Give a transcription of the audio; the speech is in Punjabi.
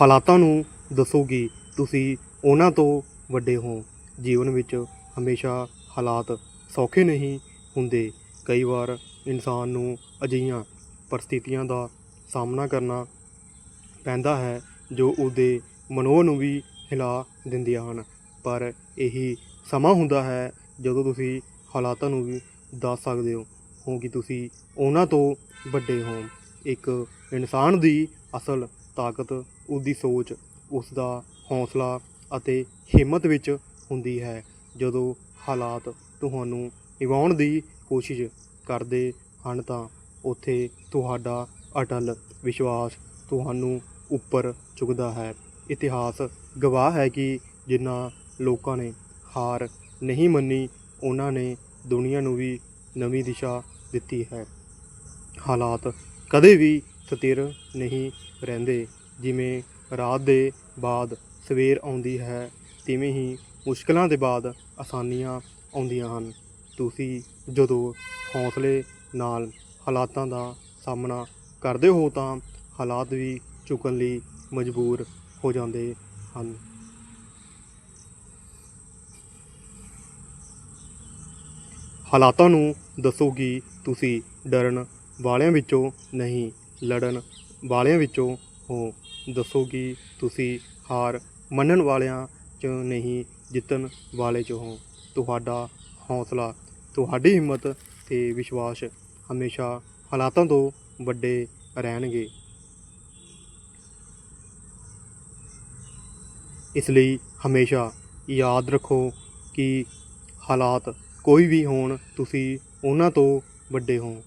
ਹਾਲਾਤਾਂ ਨੂੰ ਦੱਸੋ ਕਿ ਤੁਸੀਂ ਉਹਨਾਂ ਤੋਂ ਵੱਡੇ ਹੋ। ਜੀਵਨ ਵਿੱਚ ਹਮੇਸ਼ਾ ਹਾਲਾਤ ਸੌਖੇ ਨਹੀਂ ਹੁੰਦੇ। ਕਈ ਵਾਰ ਇਨਸਾਨ ਨੂੰ ਅਜਿਹੀਆਂ ਪਰਿਸਥਿਤੀਆਂ ਦਾ ਸਾਹਮਣਾ ਕਰਨਾ ਪੈਂਦਾ ਹੈ, ਜੋ ਉਹਦੇ ਮਨੋਂ ਨੂੰ ਵੀ ਹਿਲਾ ਦਿੰਦੀਆਂ ਹਨ। ਪਰ ਇਹੀ ਸਮਾਂ ਹੁੰਦਾ ਹੈ ਜਦੋਂ ਤੁਸੀਂ ਹਾਲਾਤਾਂ ਨੂੰ ਵੀ ਦੱਸ ਸਕਦੇ ਹੋ ਹੋ ਕਿ ਤੁਸੀਂ ਉਹਨਾਂ ਤੋਂ ਵੱਡੇ ਹੋ। ਇੱਕ ਇਨਸਾਨ ਦੀ ਅਸਲ ਤਾਕਤ ਉਹਦੀ ਸੋਚ ਉਸ ਦਾ ਹੌਸਲਾ ਅਤੇ ਹਿੰਮਤ ਵਿੱਚ ਹੁੰਦੀ ਹੈ। ਜਦੋਂ ਹਾਲਾਤ ਤੁਹਾਨੂੰ ਨਿਭਾਉਣ ਦੀ ਕੋਸ਼ਿਸ਼ ਕਰਦੇ ਹਨ ਤਾਂ ਉੱਥੇ ਤੁਹਾਡਾ ਅਟਲ ਵਿਸ਼ਵਾਸ ਤੁਹਾਨੂੰ ਉੱਪਰ ਚੁੱਕਦਾ ਹੈ। ਇਤਿਹਾਸ ਗਵਾਹ ਹੈ ਕਿ ਜਿਨ੍ਹਾਂ ਲੋਕਾਂ ਨੇ ਹਾਰ ਨਹੀਂ ਮੰਨੀ, ਉਹਨਾਂ ਨੇ ਦੁਨੀਆ ਨੂੰ ਵੀ ਨਵੀਂ ਦਿਸ਼ਾ ਦਿੱਤੀ ਹੈ। ਹਾਲਾਤ ਕਦੇ ਵੀ ਸਥਿਰ ਨਹੀਂ ਰਹਿੰਦੇ। ਜਿਵੇਂ ਰਾਤ ਦੇ ਬਾਅਦ ਸਵੇਰ ਆਉਂਦੀ ਹੈ, ਤਿਵੇਂ ਹੀ ਮੁਸ਼ਕਲਾਂ ਦੇ ਬਾਅਦ ਆਸਾਨੀਆਂ ਆਉਂਦੀਆਂ ਹਨ। ਤੁਸੀਂ ਜਦੋਂ ਹੌਸਲੇ ਨਾਲ ਹਾਲਾਤਾਂ ਦਾ ਸਾਹਮਣਾ ਕਰਦੇ ਹੋ ਤਾਂ ਹਾਲਾਤ ਵੀ ਝੁਕਣ ਲਈ ਮਜਬੂਰ ਹੋ ਜਾਂਦੇ ਹਨ। ਹਾਲਾਤਾਂ ਨੂੰ ਦੱਸੋ ਕਿ ਤੁਸੀਂ ਡਰਨ ਵਾਲਿਆਂ ਵਿੱਚੋਂ ਨਹੀਂ, ਲੜਨ ਵਾਲਿਆਂ ਵਿੱਚੋਂ ਹੋ। ਦੱਸੋ ਕਿ ਤੁਸੀਂ ਹਾਰ ਮੰਨਣ ਵਾਲਿਆਂ 'ਚ ਨਹੀਂ, ਜਿੱਤਣ ਵਾਲੇ 'ਚ ਹੋ। ਤੁਹਾਡਾ ਹੌਸਲਾ, ਤੁਹਾਡੀ ਹਿੰਮਤ ਤੇ ਵਿਸ਼ਵਾਸ ਹਮੇਸ਼ਾ ਹਾਲਾਤਾਂ ਤੋਂ ਵੱਡੇ ਰਹਿਣਗੇ। ਇਸ ਲਈ ਹਮੇਸ਼ਾ ਯਾਦ ਰੱਖੋ ਕਿ ਹਾਲਾਤ ਕੋਈ ਵੀ ਹੋਣ, ਤੁਸੀਂ ਉਹਨਾਂ ਤੋਂ ਵੱਡੇ ਹੋ।